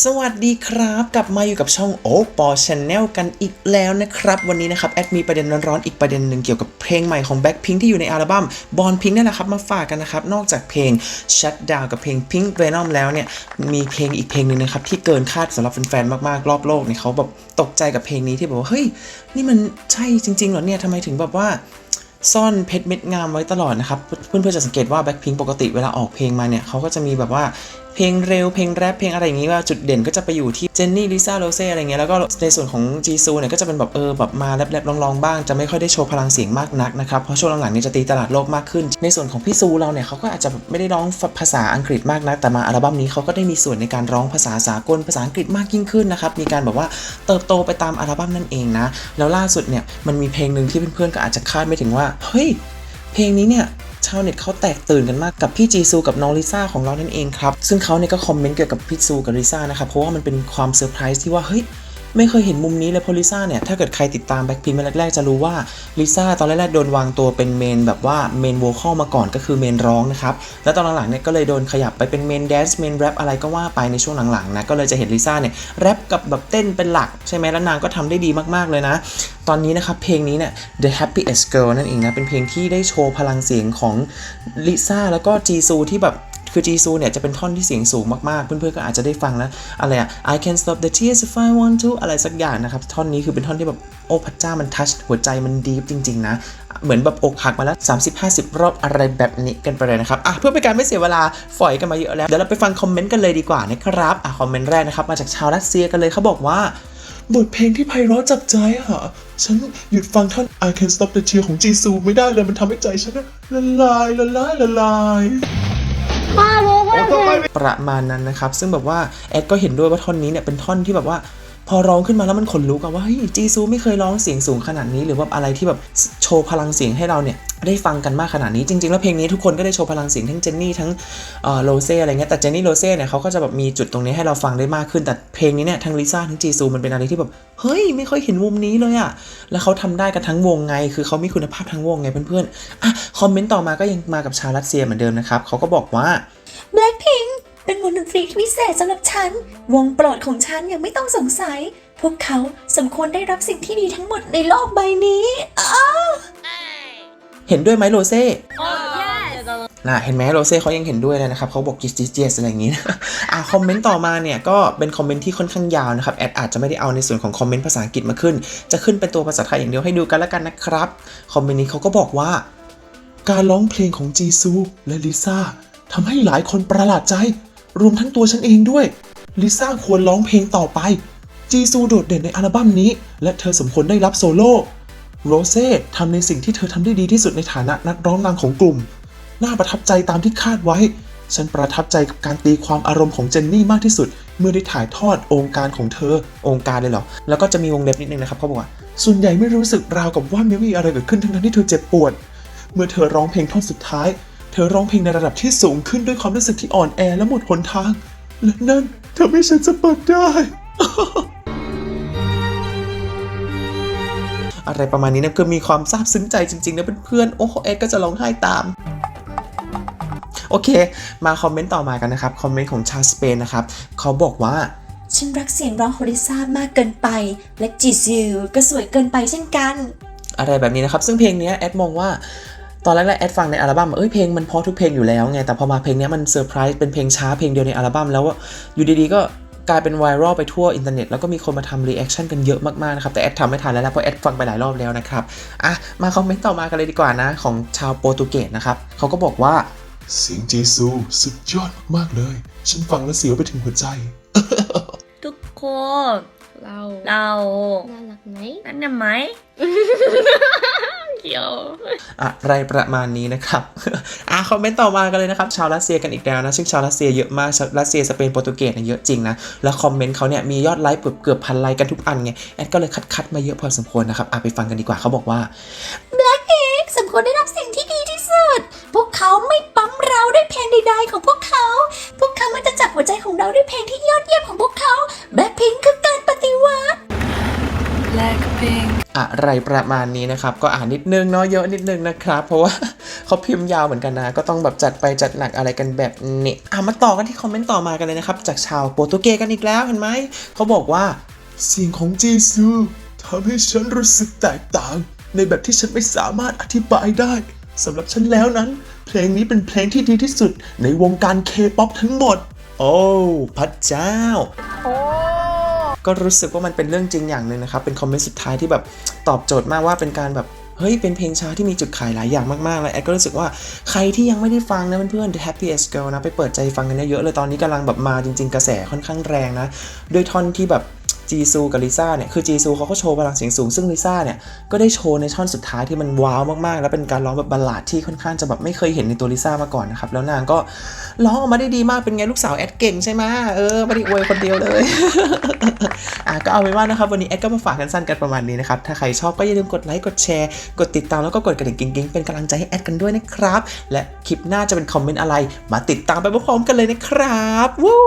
สวัสดีครับ กลับมาอยู่กับช่องโอปอชแนลกันอีกแล้วนะครับ วันนี้นะครับ แอดมีประเด็นร้อนๆอีกประเด็นหนึ่งเกี่ยวกับเพลงใหม่ของ Blackpink ที่อยู่ในอัลบั้ม Born Pink นี่แหละครับ มาฝากกันนะครับ นอกจากเพลง Shut Down กับเพลง Pink Venom แล้วเนี่ย มีเพลงอีกเพลงหนึ่งนะครับ ที่เกินคาดสำหรับแฟนๆมากๆ รอบโลกเนี่ยเขาแบบตกใจกับเพลงนี้ที่แบบว่าเฮ้ยนี่มันใช่จริงๆเหรอเนี่ยทำไมถึงแบบว่าซ่อนเพชรเม็ดงามไว้ตลอดนะครับ เพื่อนๆจะสังเกตว่าแบ็คพิงปกติเวลาออกเพลงมาเนี่ยเขาก็จะมีแบบว่าเพลงเร็วเพลงแรปเพลงอะไรอย่างงี้ว่าจุดเด่นก็จะไปอยู่ที่เจนนี่ลิซ่าโรเซ่อะไรเงี้ยแล้วก็ในส่วนของจีซูเนี่ยก็จะเป็นแบบเออแบบมาแรปๆลองๆบ้างจะไม่ค่อยได้โชว์พลังเสียงมากนักนะครับเพราะช่วงหลังๆนี่ยจะตีตลาดโลกมากขึ้น ในส่วนของพี่ซูเราเนี่ยเขาก็อาจจะแบบไม่ได้ร้องภาษาอังกฤษมากนักแต่มาอัลบั้มนี้เขาก็ได้มีส่วนในการร้องภาษาสากลภาษาอังกฤษมากยิ่งขึ้นนะครับมีการแบบว่าเติบโตไปตามอัลบั้มนั่นเองนะแล้วล่าสุดเนี่ยมันมีเพลงหนึ่งที่เพื่อนๆก็อาจจะคาดไม่ถึงว่าเฮ้ยเพลงนี้เนี่ย ชาวเน็ตเขาแตกตื่นกันมากกับพี่จีซูกับน้องลิซ่าของเรานั่นเองครับ ซึ่งเขาเนี่ยก็คอมเมนต์เกี่ยวกับพี่ซูกับลิซ่านะครับเพราะว่ามันเป็นความเซอร์ไพรส์ที่ว่าเฮ้ย ไม่เคยเห็นมุมนี้เลยเพราะลิซ่าเนี่ย ถ้าเกิดใครติดตามแบ็คพิงมาแรกๆ จะรู้ว่าลิซ่าตอนแรกๆโดนวางตัวเป็นเมนแบบว่าเมนโวคอลมาก่อนก็คือเมนร้องนะครับ แล้วตอนหลังๆเนี่ยก็เลยโดนขยับไปเป็นเมนแดนซ์เมนแรปอะไรก็ว่าไปในช่วงหลังๆนะก็เลยจะเห็นลิซ่าเนี่ยแรปกับแบบเต้นเป็นหลักใช่ไหมแล้วนางก็ทำได้ดีมากๆเลยนะ ตอนนี้นะครับเพลงนี้เนี่ย The Happiest Girl นั่นเองนะเป็นเพลงที่ได้โชว์พลังเสียงของลิซ่าแล้วก็จีซูที่แบบ คือจีซูเนี่ยจะเป็นท่อนที่เสียงสูงมากๆ เพื่อนๆก็อาจจะได้ฟังแล้วอะไรอะ I can stop the tears if I want to อะไรสักอย่างนะครับ ท่อนนี้คือเป็นท่อนที่แบบโอ้พระเจ้ามันทัชหัวใจมันดีฟจริง ๆ นะ เหมือนแบบอกหักมาแล้ว 30-50 รอบอะไรแบบนี้กันไปเลยนะครับอะเพื่อเป็นการไม่เสียเวลาฝอยกันมาเยอะแล้วเดี๋ยวเราไปฟังคอมเมนต์กันเลยดีกว่านะครับอะคอมเมนต์แรกนะครับมาจากชาวรัสเซียกันเลยเขาบอกว่าบทเพลงที่ไพเราะจับใจอะฉันหยุดฟังท่อน I Can Stop the Tear ของจีซูไม่ได้เลย มันทำให้ใจฉันอะละลายละลายละลาย ประมาณนั้นนะครับ ซึ่งแบบว่าแอดก็เห็นด้วยว่าท่อนนี้เนี่ยเป็นท่อนที่แบบว่า พอร้องขึ้นมาแล้วมันขนลุกอะว่าเฮ้ยจีซูไม่เคยร้องเสียงสูงขนาดนี้หรือว่าอะไรที่แบบโชว์พลังเสียงให้เราเนี่ย ได้ฟังกันมากขนาดนี้จริง ๆ แล้วเพลงนี้ทุกคนก็ได้โชว์พลังเสียงทั้งเจนนี่ทั้งโรเซ่อะไรเงี้ยแต่เจนนี่โรเซ่เนี่ยเขาก็จะแบบมีจุดตรงนี้ให้เราฟังได้มากขึ้น แต่เพลงนี้เนี่ยทั้งลิซ่าทั้งจีซูมันเป็นอะไรที่แบบเฮ้ยไม่ค่อยเห็นมุมนี้เลยอะแล้วเขาทำได้กันทั้งวงไง คือเขามีคุณภาพทั้งวงไงเพื่อนๆอะคอมเมนต์ต่อมาก็ยังมากับชาวรัสเซียเหมือนเดิมนะครับเขาก็บอกว่า Blackpink เป็นวงดนตรีที่พิเศษสำหรับฉัน วงโปรดของฉันยังไม่ต้องสงสัย พวกเขาสมควรได้รับสิ่งที่ดีทั้งหมดในโลกใบนี้อ้า เห็นด้วยไหมโรเซ่น่ะเห็นไหมโรเซ่เขายังเห็นด้วยเลยนะครับเขาบอก yes yes yes อะไรอย่างนี้นะอะคอมเมนต์ต่อมาเนี่ยก็เป็นคอมเมนต์ที่ค่อนข้างยาวนะครับแอดอาจจะไม่ได้เอาในส่วนของคอมเมนต์ภาษาอังกฤษมาขึ้น จะขึ้นเป็นตัวภาษาไทยอย่างเดียวให้ดูกันแล้วกันนะครับคอมเมนต์นี้เขาก็บอกว่า การร้องเพลงของจีซูและลิซ่าทำให้หลายคนประหลาดใจ รวมทั้งตัวฉันเองด้วยลิซ่าควรร้องเพลงต่อไปจีซูโดดเด่นในอัลบั้มนี้ และเธอสมควรได้รับโซโล่ โรเซ่ทำในสิ่งที่เธอทำได้ดีที่สุดในฐานะนักร้องนำของกลุ่ม น่าประทับใจตามที่คาดไว้ ฉันประทับใจกับการตีความอารมณ์ของเจนนี่มากที่สุด เมื่อได้ถ่ายทอดองค์การของเธอ องค์การเลยเหรอ แล้วก็จะมีวงเล็บนิดนึงนะครับเขาบอกว่า ส่วนใหญ่ไม่รู้สึกราวกับว่าไม่มีอะไรเกิดขึ้นทั้งนั้นที่เธอเจ็บปวด เมื่อเธอร้องเพลงท่อนสุดท้าย เธอร้องเพลงในระดับที่สูงขึ้นด้วยความรู้สึกที่อ่อนแอและหมดหนทาง และนั่นทำให้ฉันจะเปิดได้ อะไรประมาณนี้นะคือมีความซาบซึ้งใจจริงๆนะเพื่อนๆโอ้เอ็ดก็จะร้องไห้ตามโอเค มาคอมเมนต์ต่อมากันนะครับ คอมเมนต์ของชาวสเปนนะครับ เขาบอกว่า ฉันรักเสียงร้องของลิซ่ามากเกินไป และจีซูก็สวยเกินไปเช่นกัน อะไรแบบนี้นะครับ ซึ่งเพลงนี้แอดมองว่า ตอนแรกๆแอดฟังในอัลบั้มเอ้ยเพลงมันเพราะทุกเพลงอยู่แล้วไง แต่พอมาเพลงนี้มันเซอร์ไพรส์เป็นเพลงช้าเพลงเดียวในอัลบั้มแล้วอยู่ดีๆก็ กลายเป็นไวรัลไปทั่วอินเทอร์เน็ตแล้วก็มีคนมาทำรีแอคชั่นกันเยอะมากๆนะครับแต่แอดทำไม่ทันแล้วนะเพราะแอดฟังไปหลายรอบแล้วนะครับอะมาคอมเมนต์ต่อมากันเลยดีกว่านะ ของชาวโปรตุเกสนะครับเขาก็บอกว่าเสียงจีซูสุดยอดมากๆเลย ฉันฟังแล้วเสียวไปถึงหัวใจ ทุกคน เรา เรา น่ารักไหมนั่นน่ะไหม เกี่ยว อะไรประมาณนี้นะครับอะคอมเมนต์ต่อมากันเลยนะครับ ชาวรัสเซียกันอีกแล้วนะ ซึ่งชาวรัสเซียเยอะมากชาวรัสเซียสเปนโปรตุเกสเนี่ยเยอะจริงนะ แล้วคอมเมนต์เขาเนี่ยมียอดไลค์เกือบเกือบพันไลค์กันทุกอันไง แอดก็เลยคัดคัดๆมาเยอะพอสมควรนะครับอะไปฟังกันดีกว่าเขาบอกว่า Blackpink สมควรได้รับสิ่งที่ อะไรประมาณนี้นะครับก็อ่านนิดนึงเนาะเยอะนิดนึงนะครับเพราะว่าเขาพิมพ์ยาวเหมือนกันนะ ก็ต้องแบบจัดไปจัดหนักอะไรกันแบบนี้อะมาต่อกันที่คอมเมนต์ต่อมากันเลยนะครับ จากชาวโปรตุเกสกันอีกแล้วเห็นไหมเขาบอกว่าเสียงของเจซูทำให้ฉันรู้สึกแตกต่าง ในแบบที่ฉันไม่สามารถอธิบายได้สำหรับฉันแล้วนั้น เพลงนี้เป็นเพลงที่ดีที่สุดในวงการเคป๊อปทั้งหมด โอ้ พระเจ้า ก็รู้สึกว่ามันเป็นเรื่องจริงอย่างหนึ่งนะครับ เป็นคอมเมนต์สุดท้ายที่แบบตอบโจทย์มากว่าเป็นการแบบเฮ้ย เป็นเพลงช้าที่มีจุดขายหลายอย่างมากๆเลยแอดก็รู้สึกว่าใครที่ยังไม่ได้ฟังนะเพื่อนๆ The Happiest Girl นะ ไปเปิดใจฟังกันเยอะๆเลยตอนนี้กำลังแบบมาจริง ๆ กระแสค่อนข้างแรงนะ ด้วยท่อนที่แบบ จีซูกับลิซ่าเนี่ยคือจีซูเขาก็โชว์พลังเสียงสูงซึ่งลิซ่าเนี่ยก็ได้โชว์ในท่อนสุดท้ายที่มันว้าวมากๆ แล้วเป็นการร้องแบบบัลลาดที่ค่อนข้างจะแบบไม่เคยเห็นในตัวลิซ่ามาก่อนนะครับแล้วนางก็ร้องออกมาได้ดีมากเป็นไงลูกสาวแอดเก่งใช่ไหมเออไม่ได้อวยคนเดียวเลยอะก็เอาไว้ว่านะครับวันนี้แอดก็มาฝากกันสั้นกันประมาณนี้นะครับถ้าใครชอบก็อย่าลืมกดไลค์กดแชร์ กดติดตามแล้วก็กดกระดิ่งกิ๊งๆเป็นกำลังใจให้แอดกันด้วยนะครับ และคลิปหน้าจะเป็นคอมเมนต์อะไร มาติดตามไปพร้อมๆกันเลยนะครับวู้